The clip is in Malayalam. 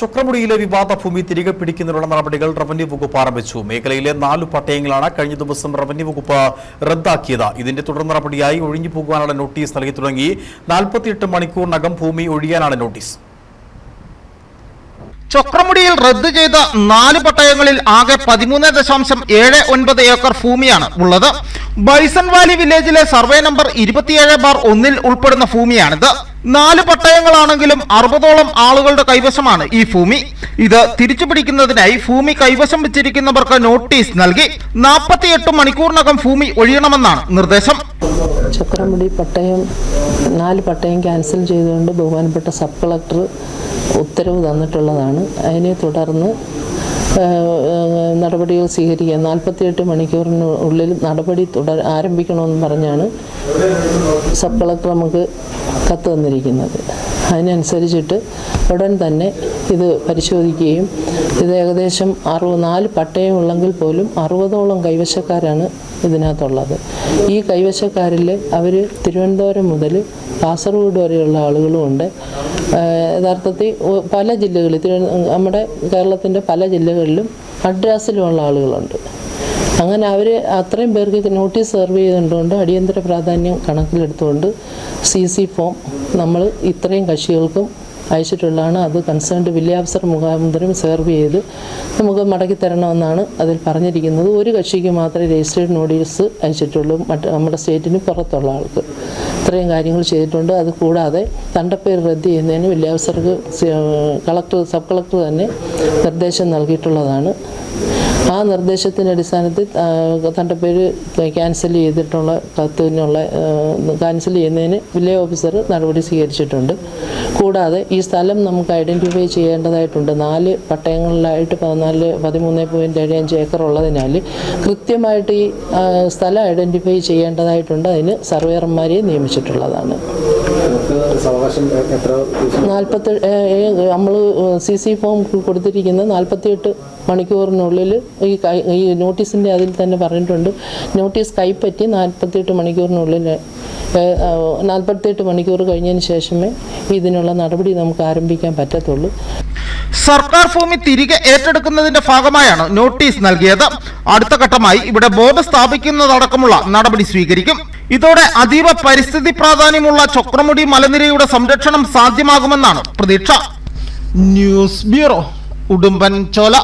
ചൊക്രമുടിയിലെ വിവാദ ഭൂമി തിരികെ പിടിക്കുന്നതിനുള്ള നടപടികൾ റവന്യൂ വകുപ്പ് ആരംഭിച്ചു. മേഖലയിലെ നാല് പട്ടയങ്ങളാണ് കഴിഞ്ഞ ദിവസം റവന്യൂ വകുപ്പ് റദ്ദാക്കിയത്. ഇതിന്റെ തുടർ നടപടിയായി ഒഴിഞ്ഞു പോകുവാനുള്ള നോട്ടീസ് നൽകി തുടങ്ങി. നാൽപ്പത്തിയെട്ട് മണിക്കൂറിനകം ഭൂമി ഒഴിയാനാണ് നോട്ടീസ്. ചൊക്രമുടിയിൽ റദ്ദ് ചെയ്ത നാല് പട്ടയങ്ങളിൽ ആകെ പതിമൂന്ന് ദശാംശം ഏഴ് ഒൻപത് ഏക്കർ ഭൂമിയാണ് ഉള്ളത്. ബൈസൺ വാലി വില്ലേജിലെ സർവേ നമ്പർ ഇരുപത്തിയേഴ് ബാർ ഒന്നിൽ ഉൾപ്പെടുന്ന ഭൂമിയാണിത്. നാല് പട്ടയങ്ങളാണെങ്കിലും അറുപതോളം ആളുകളുടെ കൈവശമാണ് ഈ ഭൂമി. ഇത് തിരിച്ചു പിടിക്കുന്നതിനായി ഭൂമി കൈവശം വെച്ചിരിക്കുന്നവർക്ക് നോട്ടീസ് നൽകി നാൽപ്പത്തിയെട്ട് മണിക്കൂറിനകം ഭൂമി ഒഴിയണമെന്നാണ് നിർദ്ദേശം. ചക്രമുടി പട്ടയം നാല് പട്ടയം ക്യാൻസൽ ചെയ്തുകൊണ്ട് ബഹുമാനപ്പെട്ട സബ് കളക്ടർ ഉത്തരവ് തന്നിട്ടുള്ളതാണ്. അതിനെ തുടർന്ന് നടപടികൾ സ്വീകരിക്കുക നാൽപ്പത്തിയെട്ട് മണിക്കൂറിനുള്ളിൽ നടപടി തുടർ ആരംഭിക്കണമെന്ന് പറഞ്ഞാണ് സബ് കളക്ടർ നമുക്ക് കത്ത് തന്നിരിക്കുന്നത്. അതിനനുസരിച്ചിട്ട് ഉടൻ തന്നെ ഇത് പരിശോധിക്കുകയും ഇത് ഏകദേശം അറുപത് നാല് പട്ടയം ഉള്ളെങ്കിൽ പോലും അറുപതോളം കൈവശക്കാരാണ് ഇതിനകത്തുള്ളത്. ഈ കൈവശക്കാരിൽ അവർ തിരുവനന്തപുരം മുതൽ കാസർഗോഡ് വരെയുള്ള ആളുകളുമുണ്ട് യഥാർത്ഥത്തിൽ പല ജില്ലകളിൽ നമ്മുടെ കേരളത്തിന്റെ പല ജില്ലകളിലും മദ്രാസിലുമുള്ള ആളുകളുണ്ട്. അങ്ങനെ അവർ അത്രയും പേർക്ക് നോട്ടീസ് സെർവ് ചെയ്തുകൊണ്ട് അടിയന്തര പ്രാധാന്യം കണക്കിലെടുത്തുകൊണ്ട് സി സി ഫോം നമ്മൾ ഇത്രയും കക്ഷികൾക്കും അയച്ചിട്ടുള്ളതാണ്. അത് കൺസേൺഡ് വില്ലേജ് മുഖാന്തരം സെർവ് ചെയ്ത് നമുക്ക് മടക്കി തരണമെന്നാണ് അതിൽ പറഞ്ഞിരിക്കുന്നത്. ഒരു കക്ഷിക്ക് മാത്രമേ രജിസ്റ്റേഡ് നോട്ടീസ് അയച്ചിട്ടുള്ളൂ. മറ്റ് നമ്മുടെ സ്റ്റേറ്റിന് പുറത്തുള്ള ആൾക്ക്. ഇത്രയും കാര്യങ്ങൾ ചെയ്തിട്ടുണ്ട്. അത് കൂടാതെ തണ്ടപ്പേര് റദ്ദ് ചെയ്യുന്നതിന് വില്ലേജ് കളക്ടർ സബ് കളക്ടർ തന്നെ നിർദ്ദേശം നൽകിയിട്ടുള്ളതാണ്. ആ നിർദ്ദേശത്തിന്റെ അടിസ്ഥാനത്തിൽ തന്റെ പേര് ക്യാൻസൽ ചെയ്തിട്ടുള്ള കത്തിനുള്ള ക്യാൻസൽ ചെയ്യുന്നതിന് വില്ലേജ് ഓഫീസർ നടപടി സ്വീകരിച്ചിട്ടുണ്ട്. കൂടാതെ ഈ സ്ഥലം നമുക്ക് ഐഡന്റിഫൈ ചെയ്യേണ്ടതായിട്ടുണ്ട്. നാല് പട്ടയങ്ങളിലായിട്ട് പതിനാല് പതിമൂന്ന് പോയിന്റ് ഏഴ് അഞ്ച് ഏക്കർ ഉള്ളതിനാൽ കൃത്യമായിട്ട് ഈ സ്ഥലം ഐഡന്റിഫൈ ചെയ്യേണ്ടതായിട്ടുണ്ട്. അതിന് സർവേയർമാരെ നിയമിച്ചിട്ടുള്ളതാണ്. നാൽപ്പത്തി നമ്മൾ സി സി ഫോം കൊടുത്തിരിക്കുന്ന നാൽപ്പത്തിയെട്ട് മണിക്കൂറിനുള്ളിൽ ഈ കൈ ഈ നോട്ടീസിന്റെ അതിൽ തന്നെ പറഞ്ഞിട്ടുണ്ട്. നോട്ടീസ് കൈപ്പറ്റി നാൽപ്പത്തിയെട്ട് മണിക്കൂറിനുള്ളിൽ നാൽപ്പത്തിയെട്ട് മണിക്കൂർ കഴിഞ്ഞതിന് ശേഷമേ ഇതിനുള്ള നടപടി നമുക്ക് ആരംഭിക്കാൻ പറ്റത്തുള്ളൂ. സർക്കാർ ഭൂമി തിരികെ ഏറ്റെടുക്കുന്നതിന്റെ ഭാഗമായാണ് നോട്ടീസ് നൽകിയത്. അടുത്ത ഘട്ടമായി ഇവിടെ ബോർഡ് സ്ഥാപിക്കുന്നതടക്കമുള്ള നടപടി സ്വീകരിക്കും. ഇതോടെ അതീവ പരിസ്ഥിതി പ്രാധാന്യമുള്ള ചൊക്രമുടി മലനിരയുടെ സംരക്ഷണം സാധ്യമാകുമെന്നാണ് പ്രതീക്ഷ. ന്യൂസ് ബ്യൂറോ ഉടുമ്പൻ ചോല